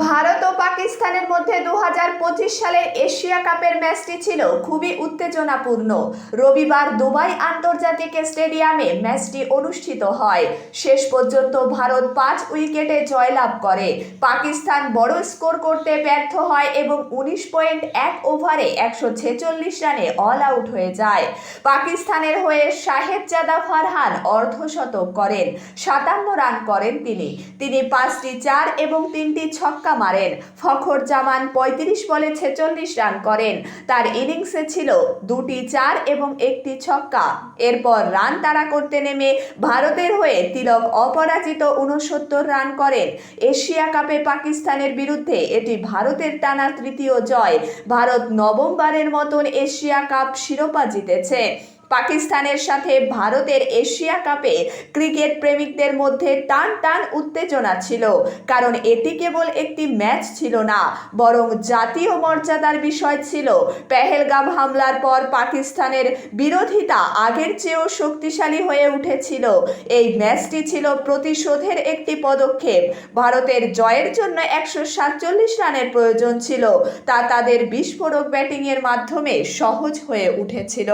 ভারত ও পাকিস্তানের মধ্যে দু সালের এশিয়া কাপের ম্যাচটি ছিল খুবই উত্তেজনাপূর্ণ। রবিবার দুবাই আন্তর্জাতিক স্টেডিয়ামে ম্যাচটি অনুষ্ঠিত হয়। শেষ পর্যন্ত ভারত পাঁচ উইকেটে জয়লাভ করে। পাকিস্তান বড় স্কোর করতে ব্যর্থ হয় এবং উনিশ পয়েন্ট এক ওভারে একশো ছেচল্লিশ রানে অল আউট হয়ে যায়। পাকিস্তানের হয়ে সাহেবজাদা ফারহান অর্ধশতক করেন, সাতান্ন রান করেন তিনি। তিনি পাঁচটি চার এবং তিনটি ছক্কা মারেন। ফখর জামান পঁয়ত্রিশ বলে ছেচল্লিশ রান করেন। তার ইনিংসে ছিল দুটি চার এবং একটি ছক্কা। এরপর রান তাড়া করতে নেমে ভারতের হয়ে তিলক অপরাজিত উনসত্তর রান করেন। এশিয়া কাপে পাকিস্তানের বিরুদ্ধে এটি ভারতের টানা তৃতীয় জয়। ভারত নবমবারের মতন এশিয়া কাপ শিরোপা জিতেছে। পাকিস্তানের সাথে ভারতের এশিয়া কাপে ক্রিকেট প্রেমিকদের মধ্যে টান টান উত্তেজনা ছিল। কারণ এটি কেবল একটি ম্যাচ ছিল না, বরং জাতীয় মর্যাদার বিষয় ছিল। পেহেলগাম হামলার পর পাকিস্তানের বিরোধিতা আগের চেয়েও শক্তিশালী হয়ে উঠেছিল। এই ম্যাচটি ছিল প্রতিশোধের একটি পদক্ষেপ। ভারতের জয়ের জন্য একশো সাতচল্লিশ রানের প্রয়োজন ছিল। তা তাদের বিস্ফোরক ব্যাটিংয়ের মাধ্যমে সহজ হয়ে উঠেছিল।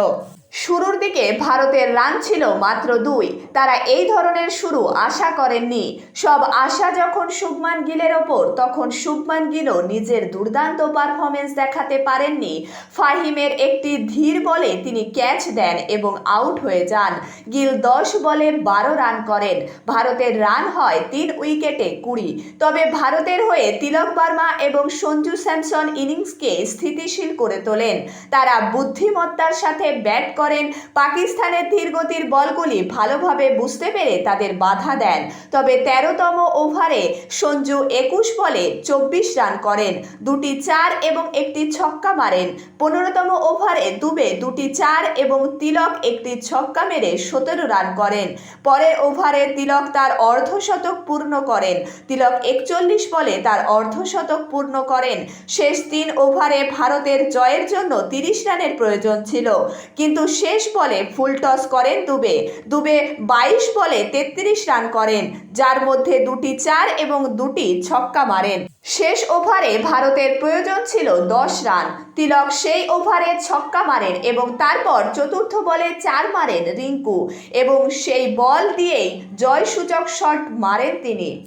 শুরুর দিকে ভারতের রান ছিল মাত্র দুই। তারা এই ধরনের শুরু আশা করেননি। সব আশা যখন শুভমান গিলের ওপর, তখন শুভমান গিলও নিজের দুর্দান্ত পারফরমেন্স দেখাতে পারেননি। ফাহিমের একটি ধীর বলে তিনি ক্যাচ দেন এবং আউট হয়ে যান। গিল দশ বলে বারো রান করেন। ভারতের রান হয় তিন উইকেটে কুড়ি। তবে ভারতের হয়ে তিলক বার্মা এবং সঞ্জু স্যামসন ইনিংসকে স্থিতিশীল করে তোলেন। তারা বুদ্ধিমত্তার সাথে ব্যাট করেন। পাকিস্তানের ধীরগতির বলগুলি ভালোভাবে বুঝতে পেরে তাদের বাধা দেন। তবে তেরোতম ওভারে সঞ্জু একুশ বলে চব্বিশ রান করেন, দুটি চার এবং একটি ছক্কা মারেন। পনেরোতম ওভারে দুবে দুটি চার এবং তিলক একটি ছক্কা মেরে সতেরো রান করেন। পরের ওভারে তিলক তার অর্ধশতক পূর্ণ করেন। তিলক একচল্লিশ বলে তার অর্ধশতক পূর্ণ করেন। শেষ তিন ওভারে ভারতের জয়ের জন্য তিরিশ রানের প্রয়োজন ছিল। কিন্তু শেষ বলে ফুল টস করেন দুবে। দুবে বাইশ বলে তেত্রিশ রান করেন, যার মধ্যে দুটি চার এবং দুটি ছক্কা মারেন। শেষ ওভারে ভারতের প্রয়োজন ছিল দশ রান। তিলক সেই ওভারে ছক্কা মারেন এবং তারপর চতুর্থ বলে চার মারেন রিঙ্কু এবং সেই বল দিয়েই জয়সূচক শট মারেন তিনি।